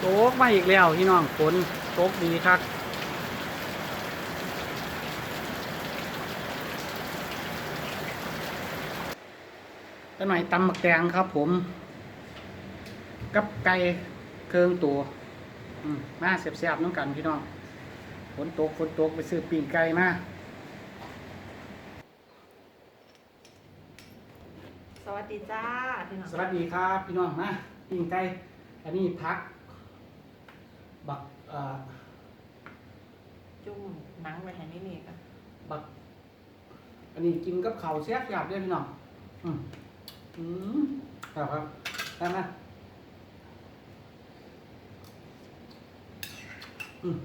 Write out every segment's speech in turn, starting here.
โตกมาอีกแล้วพี่น้องฝนตกดีครับต้นหน่อยตำหมักแตงครับผม กับไก่เครื่องตัวอืมมาเสียบๆน้องกันพี่น้องฝนตกฝนตกไปซื้อปีงไก่มาสวัสดีจ้าพี่น้องสวัสดีครับ พี่น้องนะปีงไก่อันนี้พัก บักเอ่อจุ่มหนังไว้ให้นี่นี่กันบัก อันนี้กินกับข้าวแซ่บหยาบด้วยพี่น้องอืมอืมครับครับได้ไหมอืม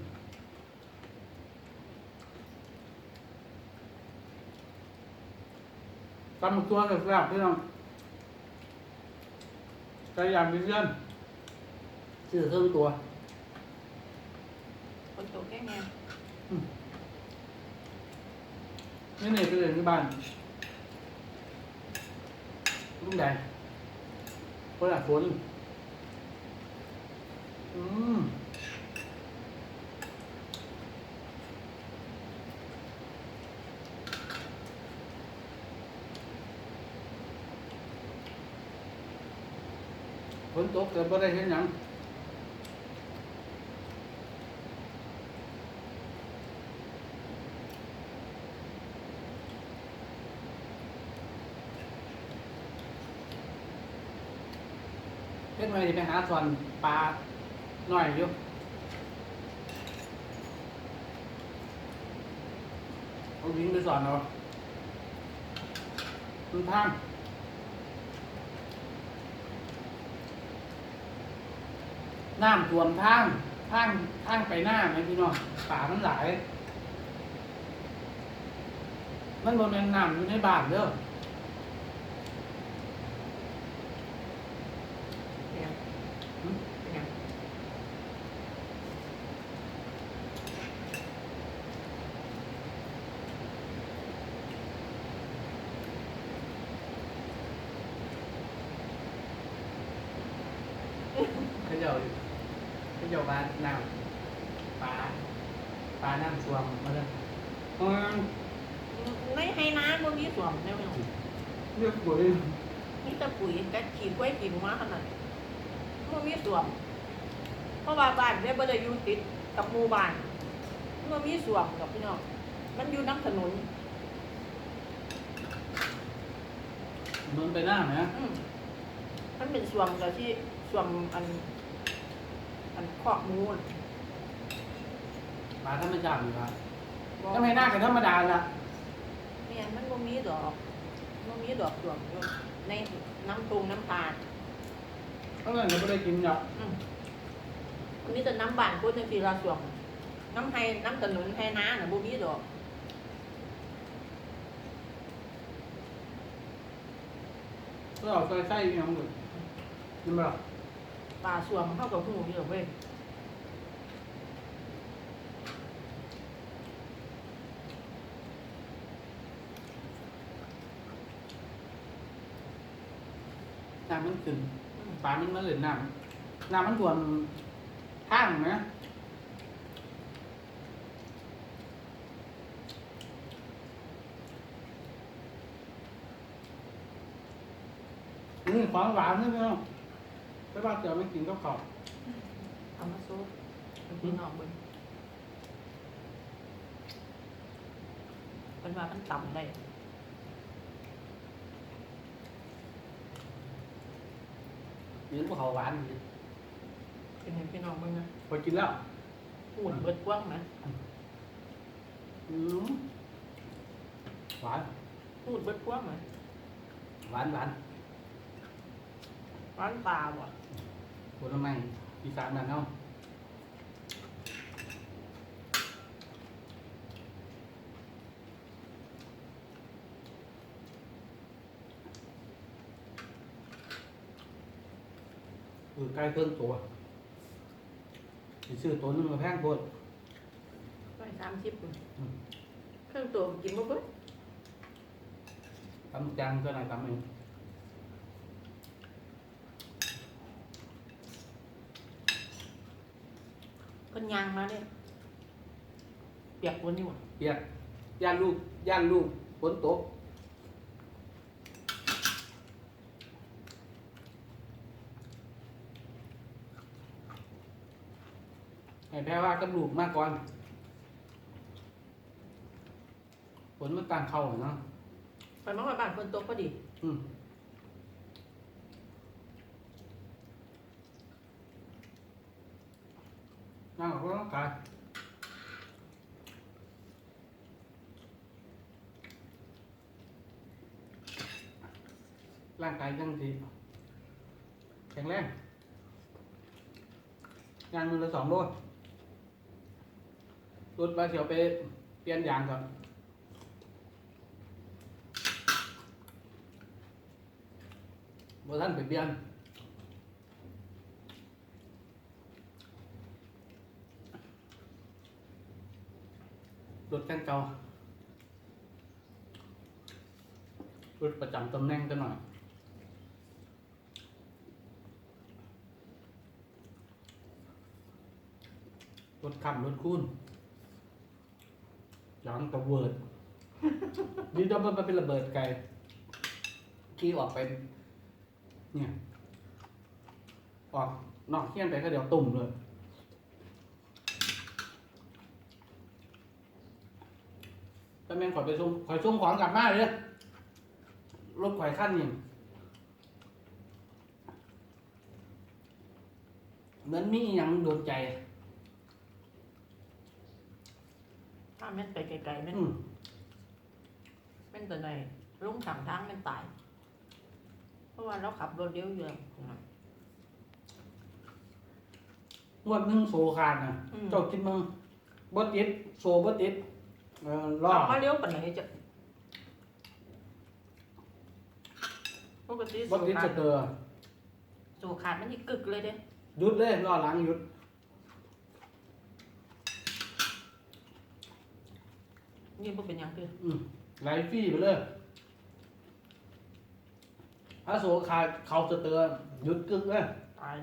ตำหมึกตัวแซ่บๆพี่น้องใจอยากมีเรื่องซื้อเครื่องตัว คนโตแก่แง่นี่นี่คือเรื่องที่บ้านลุงแดงเปิดฝนอืมฝนตกแต่บ่ได้เห็นหยัง เฮ็ดไว้สิไปหาสอนปลาหน่อยอยู่เอาวิ่งไปสอนเอามันทางน้ำท่วมทางทางทางไปหน้าไหมพี่น้องป่ามันหลาย มันบนเป็นน้ำอยู่ในบ้านเด้อ เนี่ย หึเนี่ยเขาขาเจ้าบ้านน้ำป่าป่าน้ำท่วมมาเลยอืมในให้น้ำมันมีสวนแน่นอนเรียกปุ๋ยมีแต่ปุ๋ยกัดขีดไว้กินมาขนาด มันมีส่วนเพราะว่าบ้านเนี่ยบ่ได้อยู่ติดกับหมู่บ้านมันมีส่วนกับพี่น้องมันอยู่น้ำถนนมันไปหน้าไหมอืมมันเป็นส่วนกับที่ส่วนอัน อันคอกหมูน่ะป่าธรรมชาติอยู่ครับบ่ทำไมหน้ากันธรรมดาล่ะเนี่ยมันบ่มีดอกบ่มีดอกส่วนอยู่ในน้ำตรงน้ำตาล เพราะงั้นเราไม่ได้กินหรอกอืมอันนี้แต่น้ำบานพูดในทีละส่วนน้ำไห้น้ำถนนไห้น้าน่ะบ่มีดอกก็เอาใส่ไส้ยังหมดนี่มั้ยป่าส่วนเท่ากับหูเยอะเว้ยน้ำมันขึ้น ป่ามันมาเลยน้ำน้ำมันท่วมทางนะนี่ของหวานนี่พี่น้องไม่ว่าจะไม่กินก็ขอบเอามาซุปเป็นพี่น้องเบิ่งเป็นว่ามันต่ำได้ นี่พวกเขาหวานอยู่เป็นเห็นพี่น้องเบิ่งนะพอกินแล้วหูดเบิดกว้างนะอืมหวานหูดเบิดกว้างนะหวานหวานร้านปลาบ่ผลไม้อีสานนั่นเนาะ คือใกล้เครื่องตัวสิซื้อตัวนึงมาแพงโพดร้อยสามสิบอืมเครื่องตัวกินบ่เบิดตำจังก็ไหนตำเองเป็นยางมาเนี่ยเปียกฝนอยู่อะเปียกย่านลูกย่านลูกฝนตก ให้แพ้ว่ากับลูกมากก่อนฝนมันต่างเข้าอะเนาะไปมาว่าบ้านฝนตกพอดี อืมนั่งออกกำลังกายร่างกายยังดีแข็งแรงงานมือละสองโล รถมาเถียวไปเปลี่ยนยางก่อนบท่านไปเปลี่ยนรถกันเก่ารถประจำตำแหน่งกันหน่อยรถขับรถคูน หลังตะเวิร์ดนี่ต้องมันเป็นระเบิดไกลขี่ออกไป เนี่ย ออกนอกเฮี้ยนไปก็เดี๋ยวตุ่มเลยแต่แม่งข่อยไปส่งข่อยส่งของกลับมาเลยรถข่อยขั้นนี่เหมือนมีอหยังโดนใจ ถ้าแม่นไปไกลๆแม่นอืมแม่นตัวไหนลุงทางทางแม่นตาย เพราะว่าเราขับรถเลี้ยวเยอะนะงวดหนึ่งโซขาดนะอืมเจ้าคิดมึงบ่ติดโซบ่ติดเออรอขับมาเลี้ยวปานไหนจะปกติบ่สูติดขาสดเตอร์สูขาดมันนี่กึกเลยเด้หยุดเลยรอหลังหยุด นี่บ่เป็นหยังคืออืมไหลฟรี่ไปเลยถ้าโซขาดเขาสเตอร์หยุดกึกเลยตาย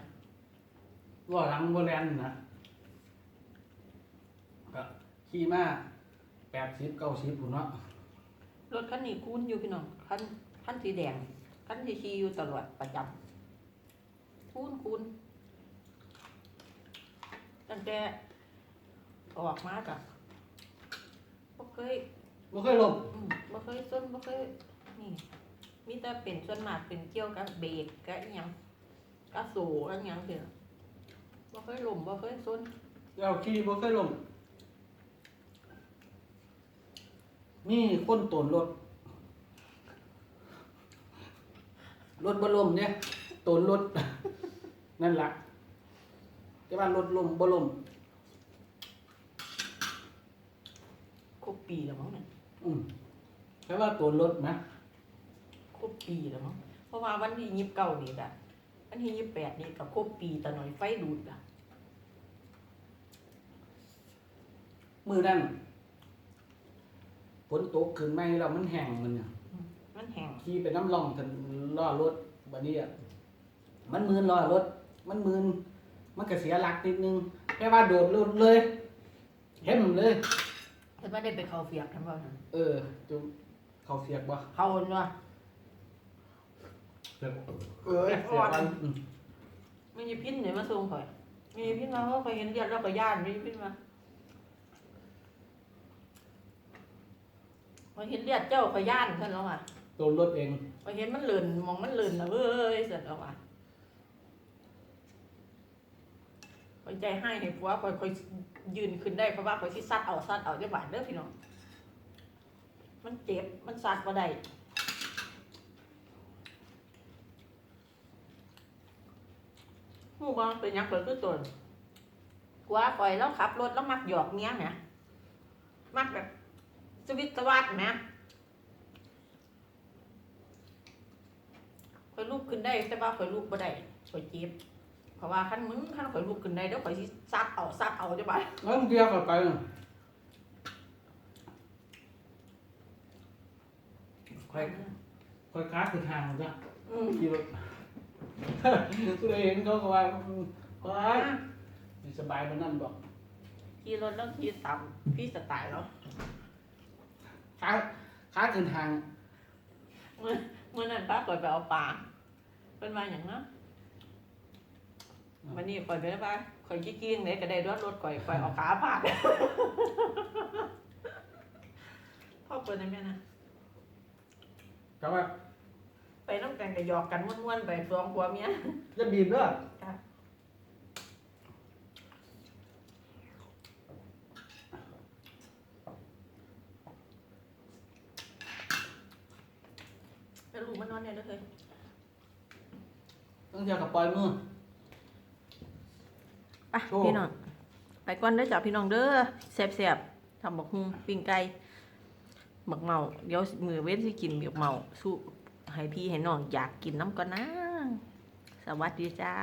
รอหลังบ่แลนนะก็ขี่มาแปดสิบเก้าสิบพุ่นเนาะรถคันนี้คุ้นอยู่พี่น้องคันคันสีแดงคันที่ขี่อยู่ตลอดประจำคุ้นคุ้นตั้งแต่ออกมาจ้ะบ่เค ยบ่เคยลงอืมบ่เคยส้นบ่เคยนี่ มีแต่เป็นส่วนมากเป็นเกี่ยวกับเบรกกับอีหยังกับโซ่อันหยังเด้อบ่เคยล้มบ่เคยส้นแล้วขี่บ่เคยลง มีคนตนรถ รถบ่ลมเนี่ยตนรถ นั่นล่ะแต่ว่ารถลมบ่ลม ครบ ปีแล้วมั้งเนี่ยอืมแค่ว่าตนรถนะครบปีแล้วมั้งเพราะว่าวันที่ยี่สิบเก้านี่กะวันที่ยี่สิบแปดนี่ก็ครบปีแต่หน่อยไฟดูดอะมือนั่นฝนตกขึ้นไม่แล้วมันแห้งมันเนี่ยมันแห้งขี่ไปน้ำร่องทันล้อรถบัดนี้อะมันมืนล้อรถ มันมืนมันก็เสียหลักนิดนึงแค่ว่าโดดรถเลย เห็นเลย แต่ไม่ได้ไปเข้าเฟียกทั้งว่านั้นเออจุเขาเสียกบ่เข้าเนาะเสียกเออเสียกมันอืมไม่มีพินเนี่ยมาส่งข่อย มีพินมาเขาไปเห็นเลือดแล้วก็ย่านมีพินมาพอเห็นเลือดเจ้าก็ย่านขึ้นแล้วอะโดนรถเองพอเห็นมันเลื่นมองมันเลื่นแล้วเว้ยเสร็จแล้วอะค อยใจให้ให้ผัวคอยคอยยืนขึ้นได้เพราะว่าคอยสิซัดเอาซัดเอาได้บาดเด้อพี่น้อง มันเจ็บ มันซัดมาได้หูบอเป็นยังเปิดคือตนผัวคอยแล้วขับรถแล้วมักหยอกเมียเนี่ยมักแบบสวิตสวัสดแหมข่อยลุกขึ้นได้แต่ว่าข่อยลุกบ่ได้ข่อยเจ็บ เพราะว่าคันมึงคันข่อยลุกขึ้นได้เดี๋ยวข่อยสิซัดเอาซัดเอาจะไปแล้วมึงเดียวกับไปน่ะค่อยค่อยค้าคือทางจ้ะอืมขี่รถตัวเองเขาก็ว่าอืมไปสบายมันนั่นบอกขี่รถแล้วขี่ตามพี่สไตล์แล้วขาขาขึ้นทางเมื่อเมื่อนั้นป้าปล่อยไปเอาปลาเป็นมาอย่างนั้น วันนี้ปล่อยไปแล้วป้าข่อยขี้เกียจไหนก็ได้รถรถข่อยข่อยเอาขาพาดพ่อเปิดได้ไหมนะแต่ว่าไปน้ำกันก็หยอกกันม้วนๆไปสองผัวเมียจะบีบเด้อจ้ะแล้วลูกมันนอนเนี่ยเด้อเฮ้ยต้องเที่ยวกับปล่อยมือ ไปโชว์ พี่น้อง ไปก่อนเด้อจ้ะพี่น้องเด้อแซ่บๆทำบักฮุงปิ้งไก่หมักเมา เดี๋ยวมือเว้นสิกินหมักเมา สู้ให้พี่ให้น้องอยากกินน้ำก่อนนะ สวัสดีจ้า